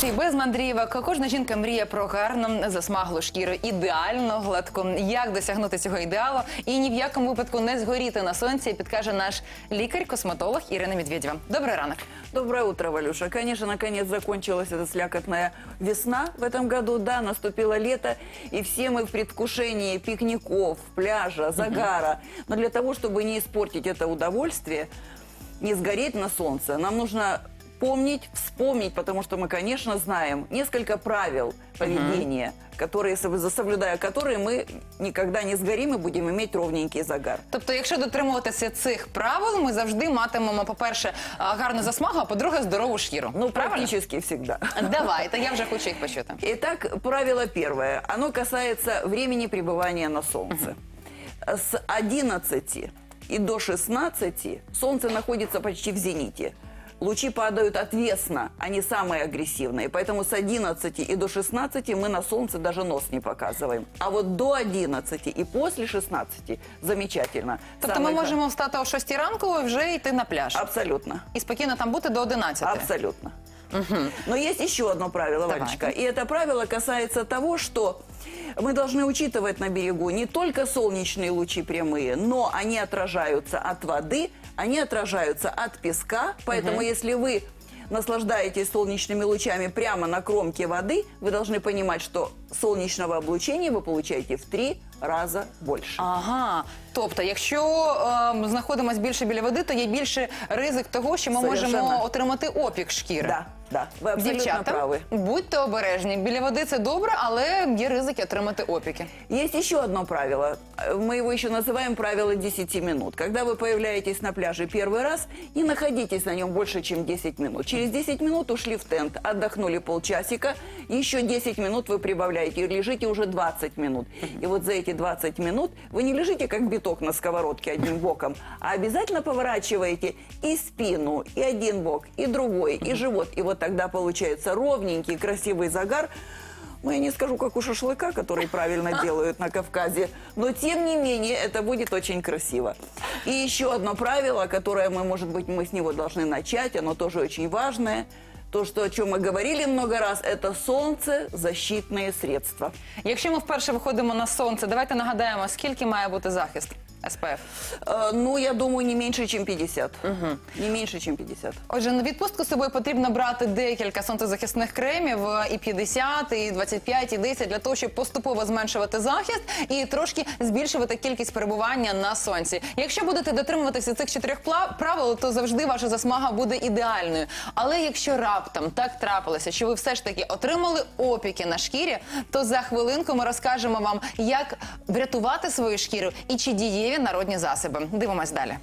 і без мандрівок. Кожна жінка мріє про гарну засмаглу шкіру, ідеально гладку. Як досягнути цього ідеалу і ні в якому випадку не згоріти на сонці, підкаже наш лікар-косметолог Ірина Медведєва. Добрий ранок. Доброе утро, Валюша. Конечно, наконец закончилась эта слякотная весна в этом году. Да, наступило лето, и все мы в предвкушении пикников, пляжа, загара. Но для того, чтобы не испортить это удовольствие, не сгореть на солнце, нам нужно помнить, вспомнить, потому что мы, конечно, знаем несколько правил поведения, которые, сов- соблюдая которые мы никогда не сгорим и будем иметь ровненький загар. Тобто, якщо дотримуватися цих правил, ми завжди матимемо, по-перше, а, гарну засмагу, а по-друге, здорову шкіру. Ну, правильно? практически всегда. Давайте, я вже хочу їх почути. Итак, правило первое. Оно касается времени пребывания на Солнце. С 11 и до 16 Солнце находится почти в зените Лучи падают отвесно, они самые агрессивные. Поэтому с 11 и до 16 мы на солнце даже нос не показываем. А вот до 11 и после 16 замечательно. Тобто Самое ми га- можемо встати о 6 ранку і вже йти на пляж. Абсолютно. І спокійно там бути до 11. Абсолютно. Но есть еще одно правило, Давайте. Валечка. И это правило касается того, что мы должны учитывать на берегу не только солнечные лучи прямые, но они отражаются от воды, они отражаются от песка. Поэтому если вы наслаждаетесь солнечными лучами прямо на кромке воды, вы должны понимать, что солнечного облучения вы получаете в три раза больше. Ага. Тобто, якщо ем, знаходимось більше біля води, то є більше ризик того, що ми можемо Совершенно. отримати опік шкіри. Да, да, вы абсолютно Дівчата, правы. будьте обережні. Біля води це добре, але є ризики отримати опіки. Есть еще одно правило. Э, Мы его еще называем правило 10 минут. Когда вы появляетесь на пляже первый раз, не находитесь на нем больше, чем 10 минут. Через 10 минут ушли в тент, отдохнули полчасика, еще 10 минут вы прибавляете и лежите уже 20 минут. И вот за эти 20 минут вы не лежите как биток на сковородке одним боком, а обязательно поворачиваете и спину, и один бок, и другой, и живот. И вот тогда получается ровненький, красивый загар, ну, я не скажу, как у шашлыка, который правильно делают на Кавказе, но тем не менее это будет очень красиво. И еще одно правило, которое мы, может быть, мы с него должны начать, оно тоже очень важное. То, что, о чем мы говорили много раз, это солнцезащитные средства. Якщо ми вперше виходимо на сонце, давайте нагадаємо, скільки має бути захист СПФ. Э, ну, я думаю, не меньше, чем 50. Не меньше, чем 50. Отже, на відпустку з собою потрібно брати декілька сонцезахисних кремів е, і 50, і 25, і 10, для того, щоб поступово зменшувати захист і трошки збільшувати кількість перебування на сонці. Якщо будете дотримуватися цих чотирьох правил, то завжди ваша засмага буде ідеальною. Але якщо раптом так трапилося, що ви все ж таки отримали опіки на шкірі, то за хвилинку ми розкажемо вам, як врятувати свою шкіру і чи дієві народні засоби. Дивимось далі.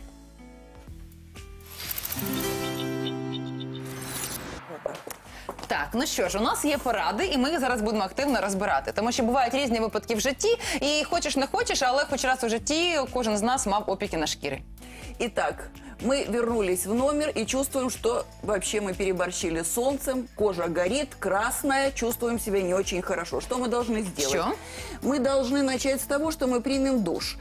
Так, ну що ж, у нас є поради, і ми їх зараз будемо активно розбирати. Тому що бувають різні випадки в житті, і хочеш не хочеш, але хоч раз у житті кожен з нас мав опіки на шкірі. Итак, мы вернулись в номер и чувствуем, что вообще мы переборщили с солнцем, кожа горит, красная, чувствуем себя не очень хорошо. Что мы должны сделать? Что? Мы должны начать с того, что мы примем душ.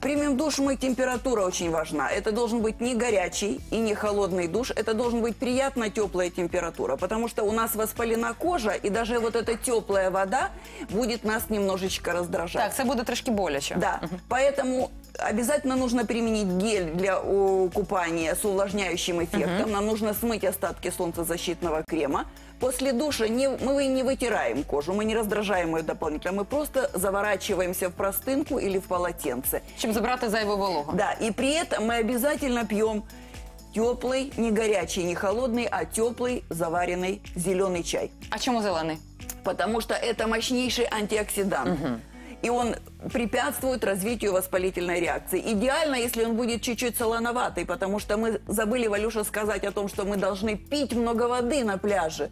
Примем душ мы, температура очень важна. Это должен быть не горячий и не холодный душ. Это должен быть приятно теплая температура. Потому что у нас воспалена кожа, и даже вот эта теплая вода будет нас немножечко раздражать. Так, це буде трошки боляче. Да, поэтому обязательно нужно применить гель для о, купания с увлажняющим эффектом. Нам нужно смыть остатки солнцезащитного крема. После душа не, мы не вытираем кожу, мы не раздражаем ее дополнительно, мы просто заворачиваемся в простынку или в полотенце. Щоб забрати зайву вологу. Да, и при этом мы обязательно пьем теплый, не горячий, не холодный, а теплый заваренный зеленый чай. А чому зелений? Потому что это мощнейший антиоксидант. И он препятствует развитию воспалительной реакции. Идеально, если он будет чуть-чуть солоноватый, потому что мы забыли, Валюша, сказать о том, что мы должны пить много воды на пляже.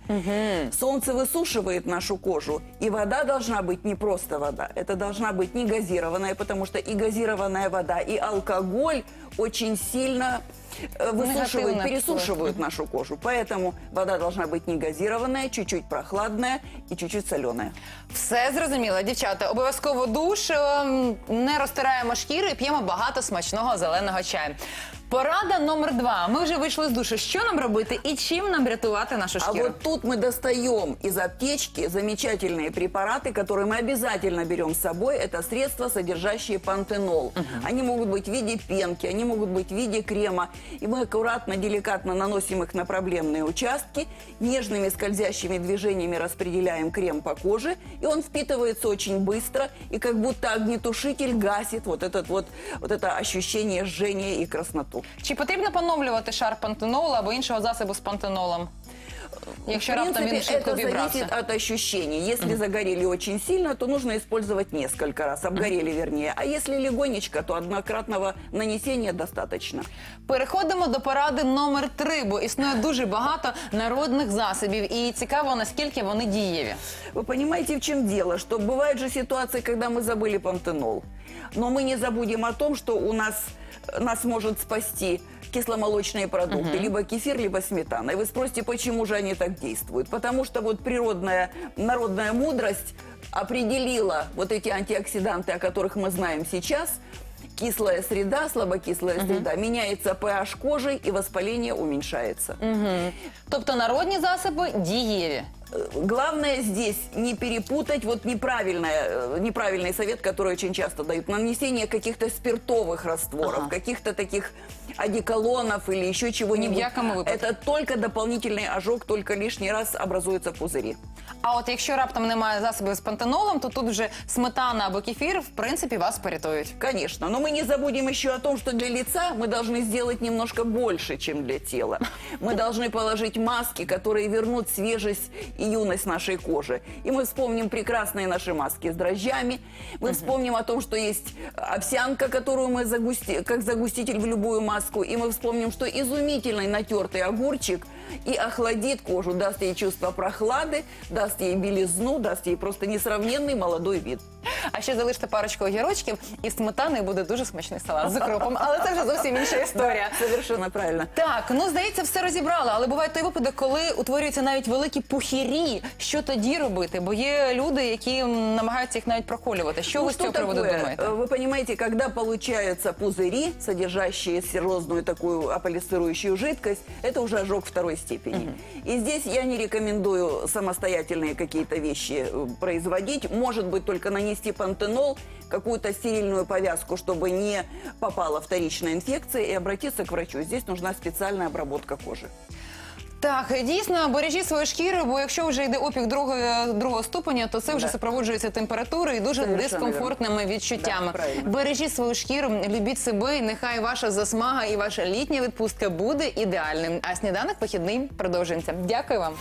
Солнце высушивает нашу кожу, и вода должна быть не просто вода. Это должна быть не газированная, потому что и газированная вода, и алкоголь очень сильно высушивают, Негативно пересушивают нашу кожу. Поэтому вода должна быть не газированная, чуть-чуть прохладная и чуть-чуть соленая. Все зрозуміло, дівчата. Обов'язково душ, ем, не розтираємо шкіру і п'ємо багато смачного зеленого чаю. Порада номер два. Ми вже вийшли з душу. Що нам робити і чим нам рятувати нашу А шкіру? вот тут мы достаем из аптечки замечательные препараты, которые мы обязательно берем с собой. Это средства, содержащие пантенол. Они могут быть в виде пенки, они могут быть в виде крема. И мы аккуратно, деликатно наносим их на проблемные участки. Нежными скользящими движениями распределяем крем по коже. И он впитывается очень быстро. И как будто огнетушитель гасит вот, этот вот, вот это ощущение жжения и красноту. Чи потрібно поновлювати шар пантенолу або іншого засобу з пантенолом? Якщо В раптом він принципе, швидко это вібрався. зависит от ощущений. Если загорели очень сильно, то нужно использовать несколько раз, обгорели вернее. А если легонечко, то однократного нанесения достаточно. Переходимо до поради номер три, бо існує дуже багато народних засобів, і цікаво, наскільки вони дієві. Вы понимаете, в чем дело? Что бывают же ситуации, когда мы забыли пантенол. Но мы не забудем о том, что у нас нас может спасти кисломолочные продукты, либо кефир, либо сметана. И вы спросите, почему же они так действуют? Потому что вот природная, народная мудрость определила вот эти антиоксиданты, о которых мы знаем сейчас, кислая среда, слабокислая среда, меняется pH кожи и воспаление уменьшается. Тобто народні засоби дієві. Главное здесь не перепутать вот неправильное, э, неправильный совет, который очень часто дают. Нанесение каких-то спиртовых растворов, Ага. каких-то таких одеколонов или еще чего-нибудь. Это только дополнительный ожог, только лишний раз образуются пузыри. А от якщо раптом немає засобів з пантенолом, то тут вже сметана або кефір, в принципі, вас порятують. Конечно, но мы не забудем еще о том, что для лица мы должны сделать немножко больше, чем для тела. Мы должны положить маски, которые вернут свежесть и юность нашей кожи. И мы вспомним прекрасные наши маски с дрожжами. Мы вспомним о том, что есть овсянка, которую мы загусти... как загуститель в любую маску. И мы вспомним, что изумительный натертый огурчик и охладит кожу, даст ей чувство прохлады, даст ей белизну, даст ей просто несравненный молодой вид. А ще залиште парочку огірочків і сметани, і буде дуже смачний салат з укропом. Але це вже зовсім інша історія. Совершенно правильно. Так, ну здається, все розібрали, але буває той випадок, коли утворюються навіть великі пухірі. Що тоді робити? Бо є люди, які м, намагаються їх навіть проколювати. Що Ну, ви з цього приводу такое? думаєте? Э, Вы понимаете, когда получаются пузыри, содержащие серозную такую аполисцирующую жидкость, это уже ожог второй степени. И здесь я не рекомендую самостоятельные какие-то вещи э, производить. Может быть, только нанести пантенол, какую-то стерильную повязку, чтобы не попала вторичная инфекция, и обратиться к врачу. Здесь нужна специальная обработка кожи. Так, дійсно, бережіть свою шкіру, бо якщо вже йде опік другого, другого ступеня, то це вже Да. супроводжується температурою і дуже Совершенно дискомфортними відчуттями. Да, правильно. бережіть свою шкіру, любіть себе, і нехай ваша засмага і ваша літня відпустка буде ідеальним. А сніданок вихідний продовжується. Дякую вам.